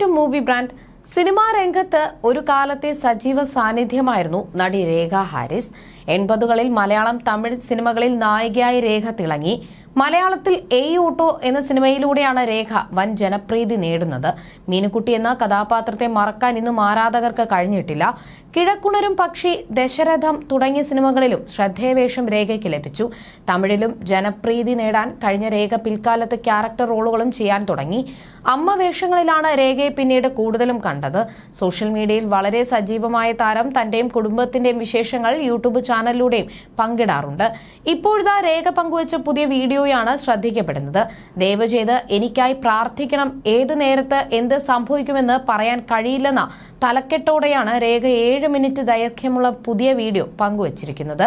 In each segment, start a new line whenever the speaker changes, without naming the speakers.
To movie brand സിനിമാ രംഗത്ത് ഒരു കാലത്തെ സജീവ സാന്നിധ്യമായിരുന്നു നടി രേഖ ഹാരിസ്. എൺപതുകളിൽ മലയാളം തമിഴ് സിനിമകളിൽ നായികയായി രേഖ തിളങ്ങി. മലയാളത്തിൽ എയ് ഓട്ടോ എന്ന സിനിമയിലൂടെയാണ് രേഖ വൻ ജനപ്രീതി നേടുന്നത്. മീനുക്കുട്ടി എന്ന കഥാപാത്രത്തെ മറക്കാൻ ഇന്നും ആരാധകർക്ക് കഴിഞ്ഞിട്ടില്ല. കിഴക്കുണരും പക്ഷി ദശരഥം തുടങ്ങിയ സിനിമകളിലും ശ്രദ്ധേയവേഷം രേഖയ്ക്ക് ലഭിച്ചു. തമിഴിലും ജനപ്രീതി നേടാൻ കഴിഞ്ഞ രേഖ പിൽക്കാലത്ത് ക്യാരക്ടർ റോളുകളും ചെയ്യാൻ തുടങ്ങി. അമ്മ വേഷങ്ങളിലാണ് രേഖയെ പിന്നീട് കൂടുതലും കണ്ടത്. സോഷ്യൽ മീഡിയയിൽ വളരെ സജീവമായ താരം തന്റെയും കുടുംബത്തിന്റെയും വിശേഷങ്ങൾ യൂട്യൂബ് ചാനലിലൂടെയും പങ്കിടാറുണ്ട്. ഇപ്പോഴത്തെ രേഖ പങ്കുവച്ച പുതിയ വീഡിയോയാണ് ശ്രദ്ധിക്കപ്പെടുന്നത്. ദയവ് ചെയ്ത് എനിക്കായി പ്രാർത്ഥിക്കണം. ഏത് നേരത്ത് എന്ത് സംഭവിക്കുമെന്ന് പറയാൻ കഴിയില്ലെന്ന തലക്കെട്ടോടെയാണ് രേഖ ഏഴ് മിനിറ്റ് ദൈർഘ്യമുള്ള പുതിയ വീഡിയോ പങ്കുവച്ചിരിക്കുന്നത്.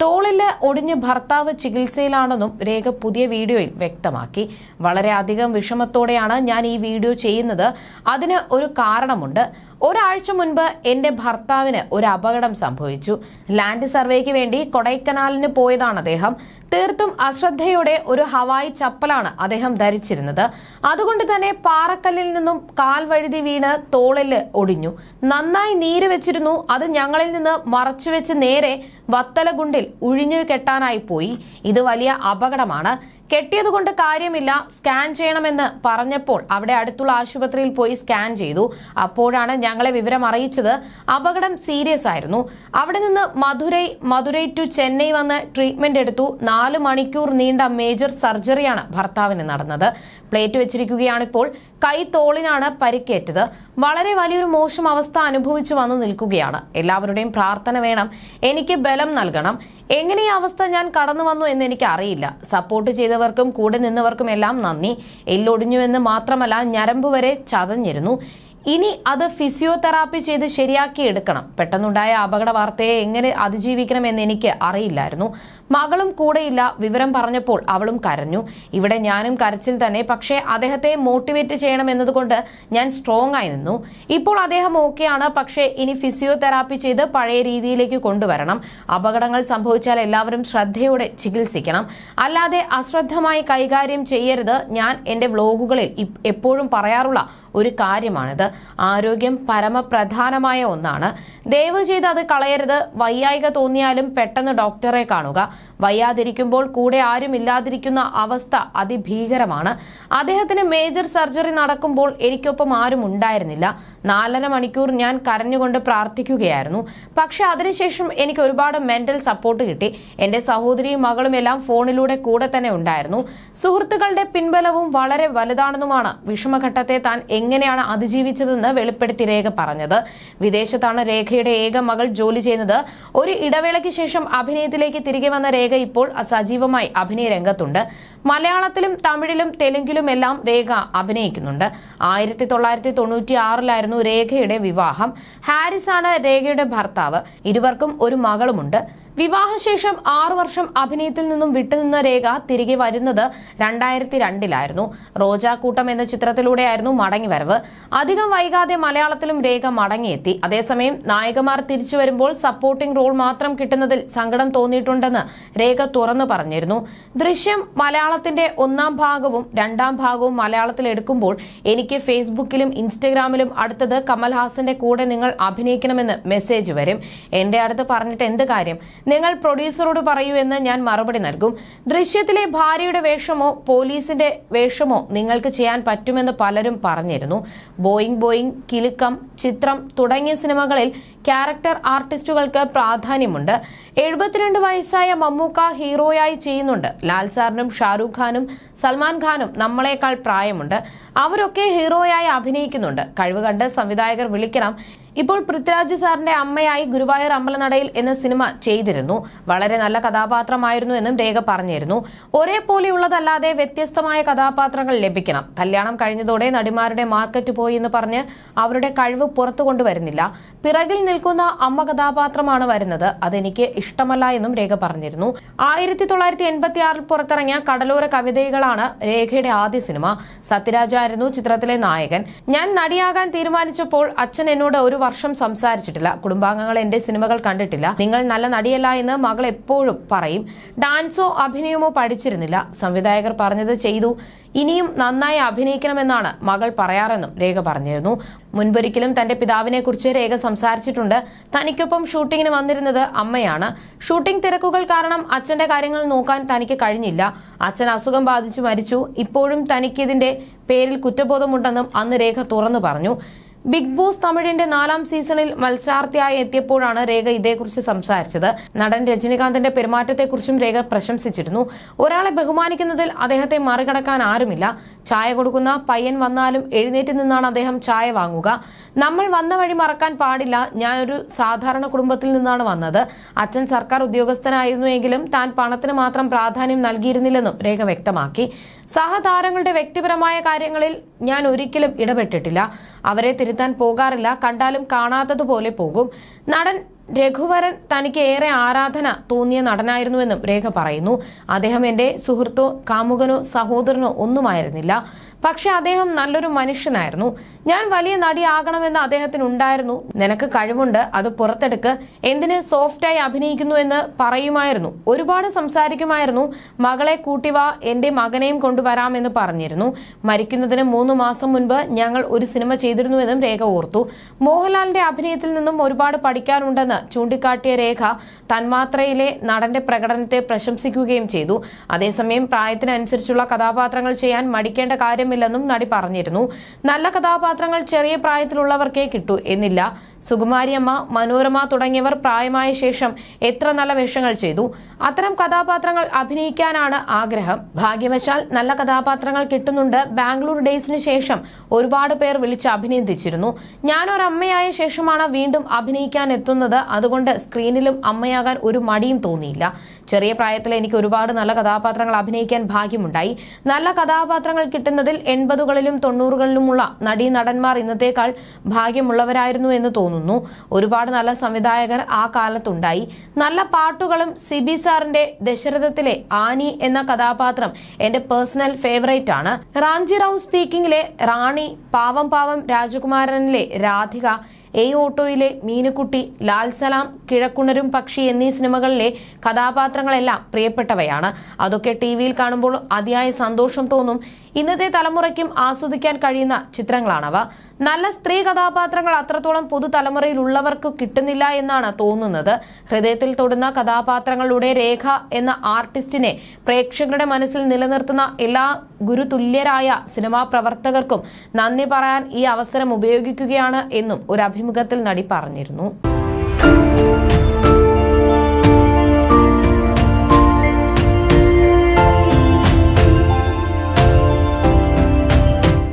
ടോളിൽ ഒടിഞ്ഞ് ഭർത്താവ് ചികിത്സയിലാണെന്നും രേഖ പുതിയ വീഡിയോയിൽ വ്യക്തമാക്കി. വളരെയധികം വിഷമത്തോടെയാണ് ഞാൻ ഈ വീഡിയോ ചെയ്യുന്നത്. അതിന് ഒരു കാരണമുണ്ട്. ഒരാഴ്ച മുൻപ് എന്റെ ഭർത്താവിന് ഒരു അപകടം സംഭവിച്ചു. ലാൻഡ് സർവേക്ക് വേണ്ടി കൊടൈക്കനാലിന് പോയതാണ് അദ്ദേഹം. തീർത്തും അശ്രദ്ധയോടെ ഒരു ഹവായി ചപ്പലാണ് അദ്ദേഹം ധരിച്ചിരുന്നത്. അതുകൊണ്ട് തന്നെ പാറക്കല്ലിൽ നിന്നും കാൽ വഴുതി വീണ് തോളിൽ ഒടിഞ്ഞു. നന്നായി നീര് വെച്ചിരുന്നു. അത് ഞങ്ങളിൽ നിന്ന് മറച്ചുവെച്ച് നേരെ വത്തലഗുണ്ടിൽ ഉഴിഞ്ഞു കെട്ടാനായി പോയി. ഇത് വലിയ അപകടമാണ്. കെട്ടിയതുകൊണ്ട് കാര്യമില്ല. സ്കാൻ ചെയ്യണമെന്ന് പറഞ്ഞപ്പോൾ അവിടെ അടുത്തുള്ള ആശുപത്രിയിൽ പോയി സ്കാൻ ചെയ്തു. അപ്പോഴാണ് ഞങ്ങളെ വിവരം അറിയിച്ചത്. അപകടം സീരിയസ് ആയിരുന്നു. അവിടെ നിന്ന് മധുരൈ മധുരൈ ടു ചെന്നൈ വന്ന് ട്രീറ്റ്മെന്റ് എടുത്തു. നാല് മണിക്കൂർ നീണ്ട മേജർ സർജറിയാണ് ഭർത്താവിന് നടന്നത്. പ്ലേറ്റ് വെച്ചിരിക്കുകയാണിപ്പോൾ കൈ തോളിനാണ് പരിക്കേറ്റത്. വളരെ വലിയൊരു മോശം അവസ്ഥ അനുഭവിച്ചു വന്നു നിൽക്കുകയാണ്. എല്ലാവരുടെയും പ്രാർത്ഥന വേണം. എനിക്ക് ബലം നൽകണം. എങ്ങനെ ഈ അവസ്ഥ ഞാൻ കടന്നു വന്നു എന്ന് എനിക്ക് അറിയില്ല സപ്പോർട്ട് ചെയ്തവർക്കും കൂടെ നിന്നവർക്കും എല്ലാം നന്ദി. എല്ലൊടിഞ്ഞുവെന്ന് മാത്രമല്ല ഞരമ്പ് വരെ ചതഞ്ഞിരുന്നു. ഇനി അത് ഫിസിയോതെറാപ്പി ചെയ്ത് ശരിയാക്കി എടുക്കണം. പെട്ടെന്നുണ്ടായ അപകട വാർത്തയെ എങ്ങനെ അതിജീവിക്കണം എന്ന് എനിക്ക് അറിയില്ലായിരുന്നു. മകളും കൂടെയില്ല വിവരം പറഞ്ഞപ്പോൾ അവളും കരഞ്ഞു. ഇവിടെ ഞാനും കരച്ചിൽ തന്നെ പക്ഷേ അദ്ദേഹത്തെ മോട്ടിവേറ്റ് ചെയ്യണം എന്നതുകൊണ്ട് ഞാൻ സ്ട്രോങ് ആയി നിന്നു. ഇപ്പോൾ അദ്ദേഹം ഓക്കെയാണ് പക്ഷേ ഇനി ഫിസിയോതെറാപ്പി ചെയ്ത് പഴയ രീതിയിലേക്ക് കൊണ്ടുവരണം. അപകടങ്ങൾ സംഭവിച്ചാൽ എല്ലാവരും ശ്രദ്ധയോടെ ചികിത്സിക്കണം. അല്ലാതെ അശ്രദ്ധമായി കൈകാര്യം ചെയ്യരുത്. ഞാൻ എന്റെ വ്ലോഗുകളിൽ എപ്പോഴും പറയാറുള്ള ഒരു കാര്യമാണിത്. ആരോഗ്യം പരമപ്രധാനമായ ഒന്നാണ്. ദയവ് ചെയ്ത് അത് കളയരുത്. വയ്യായിക തോന്നിയാലും പെട്ടെന്ന് ഡോക്ടറെ കാണുക. വയ്യാതിരിക്കുമ്പോൾ കൂടെ ആരും ഇല്ലാതിരിക്കുന്ന അവസ്ഥ അതിഭീകരമാണ്. അദ്ദേഹത്തിന് മേജർ സർജറി നടക്കുമ്പോൾ എനിക്കൊപ്പം ആരും ഉണ്ടായിരുന്നില്ല. നാലര മണിക്കൂർ ഞാൻ കരഞ്ഞുകൊണ്ട് പ്രാർത്ഥിക്കുകയായിരുന്നു. പക്ഷെ അതിനുശേഷം എനിക്ക് ഒരുപാട് മെന്റൽ സപ്പോർട്ട് കിട്ടി. എന്റെ സഹോദരിയും മകളും എല്ലാം ഫോണിലൂടെ കൂടെ തന്നെ ഉണ്ടായിരുന്നു. സുഹൃത്തുക്കളുടെ പിൻബലവും വളരെ വലുതാണെന്നുമാണ് വിഷമഘട്ടത്തെ താൻ എങ്ങനെയാണ് അതിജീവിച്ചതെന്ന് വെളിപ്പെടുത്തി രേഖ പറഞ്ഞത്. വിദേശത്താണ് രേഖയുടെ ഏക മകൾ ജോലി ചെയ്യുന്നത്. ഒരു ഇടവേളയ്ക്ക് ശേഷം അഭിനയത്തിലേക്ക് തിരികെ വന്ന രേഖ ഇപ്പോൾ സജീവമായി അഭിനയ രംഗത്തുണ്ട്. മലയാളത്തിലും തമിഴിലും തെലുങ്കിലുമെല്ലാം രേഖ അഭിനയിക്കുന്നുണ്ട്. ആയിരത്തി തൊള്ളായിരത്തി തൊണ്ണൂറ്റി ആറിലായിരുന്നു രേഖയുടെ വിവാഹം. ഹാരിസ് ആണ് രേഖയുടെ ഭർത്താവ്. ഇരുവർക്കും ഒരു മകളുമുണ്ട്. വിവാഹശേഷം ആറു വർഷം അഭിനയത്തിൽ നിന്നും വിട്ടുനിന്ന രേഖ തിരികെ വരുന്നത് രണ്ടായിരത്തി രണ്ടിലായിരുന്നു റോജാക്കൂട്ടം എന്ന ചിത്രത്തിലൂടെയായിരുന്നു മടങ്ങിവരവ്. അധികം വൈകാതെ മലയാളത്തിലും രേഖ മടങ്ങിയെത്തി. അതേസമയം നായകമാർ തിരിച്ചു വരുമ്പോൾ സപ്പോർട്ടിംഗ് റോൾ മാത്രം കിട്ടുന്നതിൽ സങ്കടം തോന്നിയിട്ടുണ്ടെന്ന് രേഖ തുറന്നു പറഞ്ഞിരുന്നു. ദൃശ്യം മലയാളത്തിന്റെ ഒന്നാം ഭാഗവും രണ്ടാം ഭാഗവും മലയാളത്തിൽ എടുക്കുമ്പോൾ എനിക്ക് ഫേസ്ബുക്കിലും ഇൻസ്റ്റഗ്രാമിലും അടുത്തത് കമൽഹാസന്റെ കൂടെ നിങ്ങൾ അഭിനയിക്കണമെന്ന് മെസ്സേജ് വരും. എന്റെ അടുത്ത് പറഞ്ഞിട്ട് എന്ത് കാര്യം? നിങ്ങൾ പ്രൊഡ്യൂസറോട് പറയൂ എന്ന് ഞാൻ മറുപടി നൽകും. ദൃശ്യത്തിലെ ഭാര്യയുടെ വേഷമോ പോലീസിന്റെ വേഷമോ നിങ്ങൾക്ക് ചെയ്യാൻ പറ്റുമെന്ന് പലരും പറഞ്ഞിരുന്നു. ബോയിങ് ബോയിങ് കിലുക്കം ചിത്രം തുടങ്ങിയ സിനിമകളിൽ ക്യാരക്ടർ ആർട്ടിസ്റ്റുകൾക്ക് പ്രാധാന്യമുണ്ട്. എഴുപത്തിരണ്ട് വയസ്സായ മമ്മൂക്ക ഹീറോയായി ചെയ്യുന്നുണ്ട്. ലാൽ സാറിനും ഷാരൂഖ് ഖാനും സൽമാൻ ഖാനും നമ്മളെക്കാൾ പ്രായമുണ്ട്. അവരൊക്കെ ഹീറോയായി അഭിനയിക്കുന്നുണ്ട്. കഴിവ് കണ്ട് സംവിധായകർ വിളിക്കണം ഇപ്പോൾ പൃഥ്വിരാജ് സാറിന്റെ അമ്മയായി ഗുരുവായൂർ അമ്പലനടയിൽ എന്ന സിനിമ ചെയ്തിരുന്നു. വളരെ നല്ല കഥാപാത്രമായിരുന്നു എന്നും രേഖ പറഞ്ഞിരുന്നു. ഒരേപോലെയുള്ളതല്ലാതെ വ്യത്യസ്തമായ കഥാപാത്രങ്ങൾ ലഭിക്കണം. കല്യാണം കഴിഞ്ഞതോടെ നടിമാരുടെ മാർക്കറ്റ് പോയി എന്ന് പറഞ്ഞ് അവരുടെ കഴിവ് പുറത്തു കൊണ്ടുവരുന്നില്ല. പിറകിൽ നിൽക്കുന്ന അമ്മ കഥാപാത്രമാണ് വരുന്നത്. അതെനിക്ക് ഇഷ്ടമല്ല എന്നും രേഖ പറഞ്ഞിരുന്നു. ആയിരത്തി തൊള്ളായിരത്തി എൺപത്തി ആറിൽ പുറത്തിറങ്ങിയ കടലോര കവിതകളാണ് രേഖയുടെ ആദ്യ സിനിമ. സത്യരാജായിരുന്നു ചിത്രത്തിലെ നായകൻ. ഞാൻ നടിയാകാൻ തീരുമാനിച്ചപ്പോൾ അച്ഛൻ എന്നോട് ഒരു വർഷം സംസാരിച്ചിട്ടില്ല. കുടുംബാംഗങ്ങൾ എന്റെ സിനിമകൾ കണ്ടിട്ടില്ല. നിങ്ങൾ നല്ല നടിയല്ല എന്ന് മകൾ എപ്പോഴും പറയും. ഡാൻസോ അഭിനയമോ പഠിച്ചിരുന്നില്ല. സംവിധായകർ പറഞ്ഞത് ചെയ്തു. ഇനിയും നന്നായി അഭിനയിക്കണമെന്നാണ് മകൾ പറയാറെന്നും രേഖ പറഞ്ഞിരുന്നു. മുൻപൊരിക്കലും തന്റെ പിതാവിനെ കുറിച്ച് രേഖ സംസാരിച്ചിട്ടുണ്ട്. തനിക്കൊപ്പം ഷൂട്ടിങ്ങിന് വന്നിരുന്നത് അമ്മയാണ്. ഷൂട്ടിംഗ് തിരക്കുകൾ കാരണം അച്ഛന്റെ കാര്യങ്ങൾ നോക്കാൻ തനിക്ക് കഴിഞ്ഞില്ല. അച്ഛൻ അസുഖം ബാധിച്ചു മരിച്ചു. ഇപ്പോഴും തനിക്കിതിന്റെ പേരിൽ കുറ്റബോധമുണ്ടെന്നും അന്ന് രേഖ തുറന്നു പറഞ്ഞു. ബിഗ് ബോസ് തമിഴിന്റെ നാലാം സീസണിൽ മത്സരാർത്ഥിയായി എത്തിയപ്പോഴാണ് രേഖ ഇതേക്കുറിച്ച് സംസാരിച്ചത്. നടൻ രജനീകാന്തിന്റെ പെരുമാറ്റത്തെക്കുറിച്ചും രേഖ പ്രശംസിച്ചിരുന്നു. ഒരാളെ ബഹുമാനിക്കുന്നതിൽ അദ്ദേഹത്തെ മറികടക്കാൻ ആരുമില്ല. ചായ കൊടുക്കുന്ന പയ്യൻ വന്നാലും എഴുന്നേറ്റ് നിന്നാണ് അദ്ദേഹം ചായ വാങ്ങുക. നമ്മൾ വന്ന വഴി മറക്കാൻ പാടില്ല. ഞാൻ ഒരു സാധാരണ കുടുംബത്തിൽ നിന്നാണ് വന്നത്. അച്ഛൻ സർക്കാർ ഉദ്യോഗസ്ഥനായിരുന്നു എങ്കിലും താൻ പണത്തിന് മാത്രം പ്രാധാന്യം നൽകിയിരുന്നില്ലെന്നും രേഖ വ്യക്തമാക്കി. സഹതാരങ്ങളുടെ വ്യക്തിപരമായ കാര്യങ്ങളിൽ ഞാൻ ഒരിക്കലും ഇടപെട്ടിട്ടില്ല. അവരെ തിരുത്താൻ പോകാറില്ല. കണ്ടാലും കാണാത്തതുപോലെ പോകും. നടൻ രഘുവരൻ തനിക്ക് ഏറെ ആരാധന തോന്നിയ നടനായിരുന്നുവെന്നും രേഖ പറയുന്നു. അദ്ദേഹം എന്റെ സുഹൃത്തോ കാമുകനോ സഹോദരനോ ഒന്നുമായിരുന്നില്ല. പക്ഷെ അദ്ദേഹം നല്ലൊരു മനുഷ്യനായിരുന്നു. ഞാൻ വലിയ നടിയാകണമെന്ന് അദ്ദേഹത്തിന് ഉണ്ടായിരുന്നു നിനക്ക് കഴിവുണ്ട് അത് പുറത്തെടുക്ക്. എന്തിന് സോഫ്റ്റായി അഭിനയിക്കുന്നു എന്ന് പറയുമായിരുന്നു. ഒരുപാട് സംസാരിക്കുമായിരുന്നു. മകളെ കൂട്ടിവാ എന്റെ മകനെയും കൊണ്ടുവരാമെന്ന് പറഞ്ഞിരുന്നു. മരിക്കുന്നതിന് മൂന്ന് മാസം മുൻപ് ഞങ്ങൾ ഒരു സിനിമ ചെയ്തിരുന്നുവെന്നും രേഖ ഓർത്തു. മോഹൻലാലിന്റെ അഭിനയത്തിൽ നിന്നും ഒരുപാട് പഠിക്കാനുണ്ടെന്ന് ചൂണ്ടിക്കാട്ടിയ രേഖ തന്മാത്രയിലെ നടന്റെ പ്രകടനത്തെ പ്രശംസിക്കുകയും ചെയ്തു. അതേസമയം പ്രായത്തിനനുസരിച്ചുള്ള കഥാപാത്രങ്ങൾ ചെയ്യാൻ മടിക്കേണ്ട കാര്യമില്ലെന്നും നടി പറഞ്ഞിരുന്നു. നല്ല കഥാപാത്രങ്ങൾ ചെറിയ പ്രായത്തിലുള്ളവർക്കേ കിട്ടൂ എന്നില്ല. സുകുമാരിയമ്മ മനോരമ തുടങ്ങിയവർ പ്രായമായ ശേഷം എത്ര നല്ല വേഷങ്ങൾ ചെയ്തു. അത്തരം കഥാപാത്രങ്ങൾ അഭിനയിക്കാനാണ് ആഗ്രഹം. ഭാഗ്യവശാൽ നല്ല കഥാപാത്രങ്ങൾ കിട്ടുന്നുണ്ട്. ബാംഗ്ലൂർ ഡേയ്സിന് ശേഷം ഒരുപാട് പേർ വിളിച്ച് അഭിനന്ദിച്ചിരുന്നു. ഞാനൊരു അമ്മയായ ശേഷമാണ് വീണ്ടും അഭിനയിക്കാൻ എത്തുന്നത് അതുകൊണ്ട് സ്ക്രീനിലും അമ്മയാകാൻ ഒരു മടിയും തോന്നിയില്ല. ചെറിയ പ്രായത്തിൽ എനിക്ക് ഒരുപാട് നല്ല കഥാപാത്രങ്ങൾ അഭിനയിക്കാൻ ഭാഗ്യമുണ്ടായി. നല്ല കഥാപാത്രങ്ങൾ കിട്ടുന്നതിൽ എൺപതുകളിലും തൊണ്ണൂറുകളിലുമുള്ള നടീ നടന്മാർ ഇന്നത്തേക്കാൾ ഭാഗ്യമുള്ളവരായിരുന്നു എന്ന് തോന്നുന്നു. ഒരുപാട് നല്ല സംവിധായകർ ആ കാലത്തുണ്ടായി. നല്ല പാട്ടുകളും സിബി സാറിന്റെ ദശരഥത്തിലെ ആനി എന്ന കഥാപാത്രം എന്റെ പേഴ്സണൽ ഫേവറേറ്റ് ആണ്. റാംജി റാവു സ്പീക്കിംഗിലെ റാണി പാവം പാവം രാജകുമാരനിലെ രാധിക എ ഓട്ടോയിലെ മീനുക്കുട്ടി ലാൽ സലാം കിഴക്കുണരും പക്ഷി എന്നീ സിനിമകളിലെ കഥാപാത്രങ്ങളെല്ലാം പ്രിയപ്പെട്ടവയാണ്. അതൊക്കെ ടി വിയിൽ കാണുമ്പോൾ അതിയായ സന്തോഷം തോന്നും. ഇന്നത്തെ തലമുറയ്ക്കും ആസ്വദിക്കാൻ കഴിയുന്ന ചിത്രങ്ങളാണവ. നല്ല സ്ത്രീ കഥാപാത്രങ്ങൾ അത്രത്തോളം പുതുതലമുറയിൽ ഉള്ളവർക്ക് കിട്ടുന്നില്ല എന്നാണ് തോന്നുന്നത്. ഹൃദയത്തിൽ തൊടുന്ന കഥാപാത്രങ്ങളുടെ രേഖ എന്ന ആർട്ടിസ്റ്റിനെ പ്രേക്ഷകരുടെ മനസ്സിൽ നിലനിർത്തുന്ന എല്ലാ ഗുരുതുല്യരായ സിനിമാ പ്രവർത്തകർക്കും നന്ദി പറയാൻ ഈ അവസരം ഉപയോഗിക്കുകയാണ് എന്നും ഒരു അഭിമുഖത്തിൽ നടി പറഞ്ഞിരുന്നു.